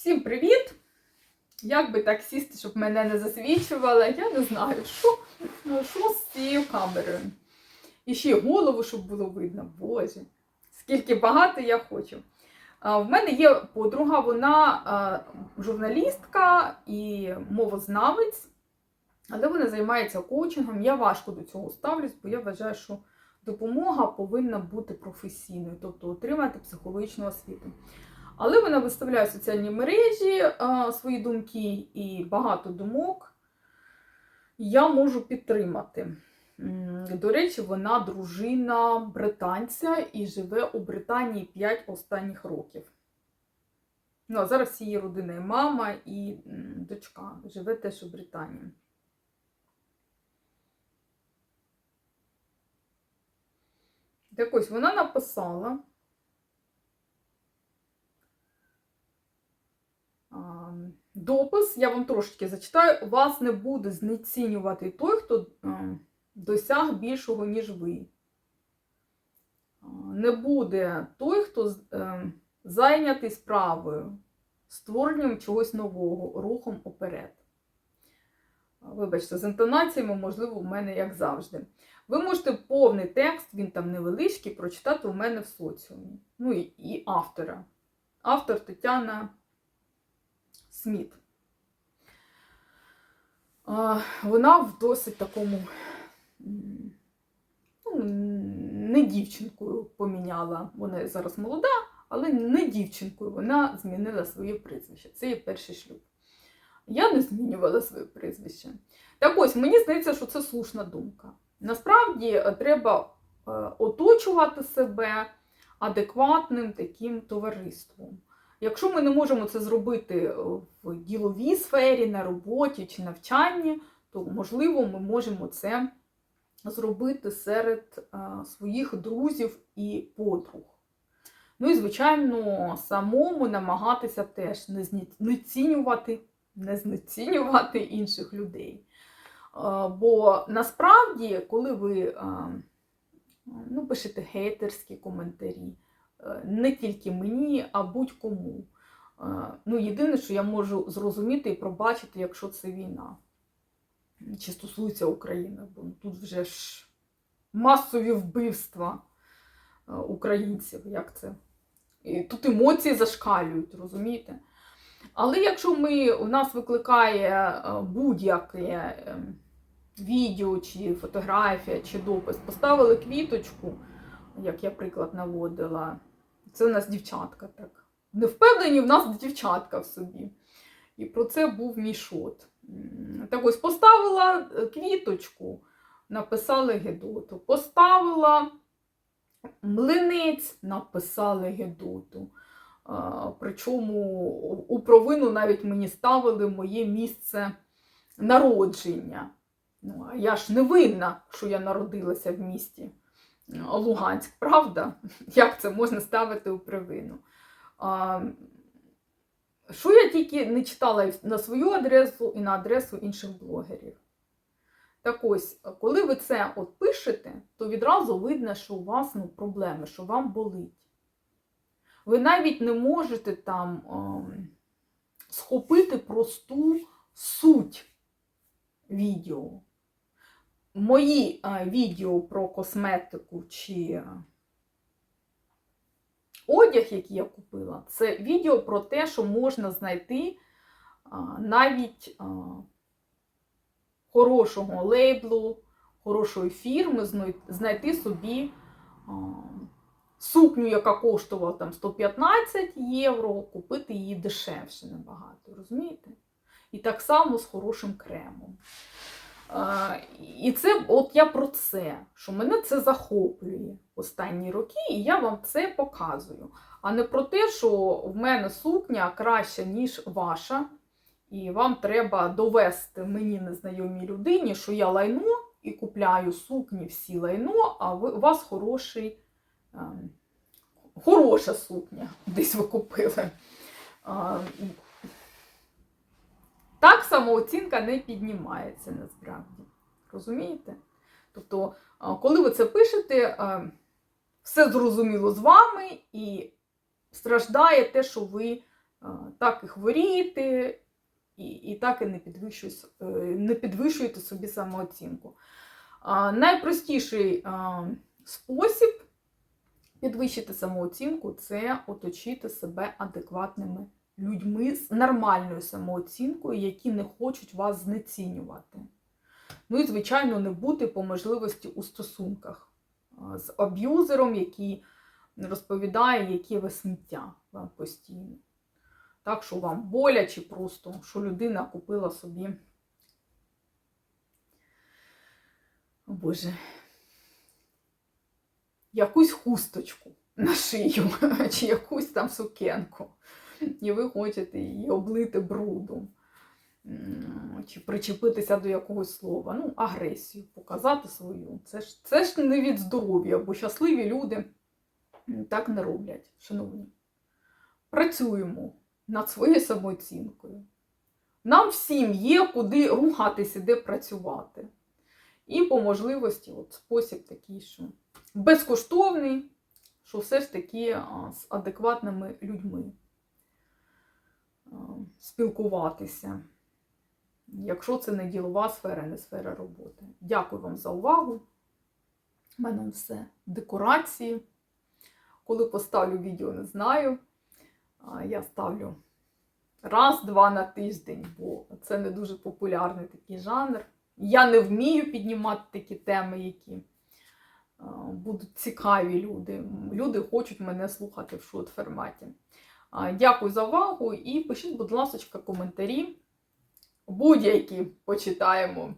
Всім привіт! Як би так сісти, щоб мене не засвічували, я не знаю, що, що з цією камерою. І ще голову, щоб було видно. Боже, скільки багато я хочу. А, В мене є подруга, вона журналістка і мовознавець, але вона займається коучингом. Я важко до цього ставлюсь, бо я вважаю, що допомога повинна бути професійною, тобто отримати психологічну освіту. Але вона виставляє в соціальні мережі свої думки і багато думок я можу підтримати. До речі, вона дружина британця і живе у Британії 5 останніх років. Ну, а зараз її родина і мама і дочка живе теж у Британії. Так ось вона написала. а, Допис, я вам трошечки зачитаю, вас не буде знецінювати той, хто досяг більшого, ніж ви. Не буде той, хто е, зайнятий справою, створенням чогось нового, рухом уперед. Вибачте, з інтонаціями, можливо, в мене як завжди. Ви можете повний текст, він там невеличкий, прочитати у мене в соціумі. Ну і, і автора. Автор Тетяна Сміт. Вона в досить такому ну, не дівчинкою поміняла. Вона зараз молода, але не дівчинкою. Вона змінила своє прізвище. Це її перший шлюб. Я не змінювала своє прізвище. Так ось, мені здається, що це слушна думка. Насправді е, треба е, оточувати себе адекватним таким товариством. Якщо ми не можемо це зробити е, в діловій сфері, на роботі чи навчанні, то можливо ми можемо це зробити серед е, своїх друзів і подруг. Ну і, звичайно, самому намагатися теж не знецінювати, не знецінювати інших людей. Е, Бо насправді, коли ви ну, пишете хейтерські коментарі, не тільки мені, а будь-кому. Е, Ну, єдине, що я можу зрозуміти і пробачити, якщо це війна. Чи стосується України, бо тут вже ж масові вбивства е, українців, як це? І тут емоції зашкалюють, розумієте? Але якщо ми, у нас викликає е, будь-яке е, відео, чи фотографія, чи допис, поставили квіточку, як я приклад наводила, це у нас дівчатка так. Не впевнені в нас дівчатка в собі. І про це був мій шот. Так ось поставила е, квіточку, написали Гедоту. Поставила млинець, написали Гедоту. Причому у провину навіть мені ставили моє місце народження. Ну, а я ж не винна, що я народилася в місті Луганськ, правда? Як це можна ставити у провину? А, що я тільки не читала на свою адресу і на адресу інших блогерів. Так ось, коли ви це от пишете, то відразу видно, що у вас ну, проблеми, що вам болить. Ви навіть не можете там ем, схопити просту суть відео. Мої е, відео про косметику чи е, одяг, який я купила, це відео про те, що можна знайти а, навіть а, хорошого лейблу, хорошої фірми, знайти собі а, сукню, яка коштувала там 115 євро, купити її дешевше набагато, розумієте? І так само з хорошим кремом. І це от я про це, що мене це захоплює останні роки, і я вам це показую. А не про те, що в мене сукня краща, ніж ваша, і вам треба довести мені незнайомій людині, що я лайно і купляю сукні всі лайно, а ви, у вас хороший, ем, хороша сукня, десь ви купили. Так самооцінка не піднімається насправді. Розумієте? Тобто, коли ви це пишете, все зрозуміло з вами і страждає те, що ви так і хворієте, і, і так і не, підвищує, с- е, не підвищуєте собі самооцінку. Найпростіший спосіб підвищити самооцінку це оточити себе адекватними людьми з нормальною самооцінкою, які не хочуть вас знецінювати. Ну і, звичайно, не бути по можливості у стосунках з аб'юзером, який розповідає, яке ви сміття вам постійно. Так, що вам боляче просто, що людина купила собі. О Боже. Якусь хусточку на шию, чи якусь там сукенку. І ви хочете її облити брудом, чи причепитися до якогось слова. Ну, агресію, показати свою. Це ж, це ж не від здоров'я, бо щасливі люди так не роблять, шановні. Працюємо над своєю самооцінкою. Нам всім є куди рухатися, де працювати. І по можливості, от спосіб такий, що безкоштовний, що все ж таки з адекватними людьми спілкуватися. Якщо це не ділова сфера, не сфера роботи. Дякую вам за увагу. У мене все декорації. Коли поставлю відео, не знаю. Я ставлю раз-два на тиждень, бо це не дуже популярний такий жанр. Я не вмію піднімати такі теми, які будуть цікаві люди. Люди хочуть мене слухати в шот форматі. А, Дякую за увагу і пишіть, будь ласка, коментарі. Будь-які почитаємо.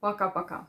Пока-пока.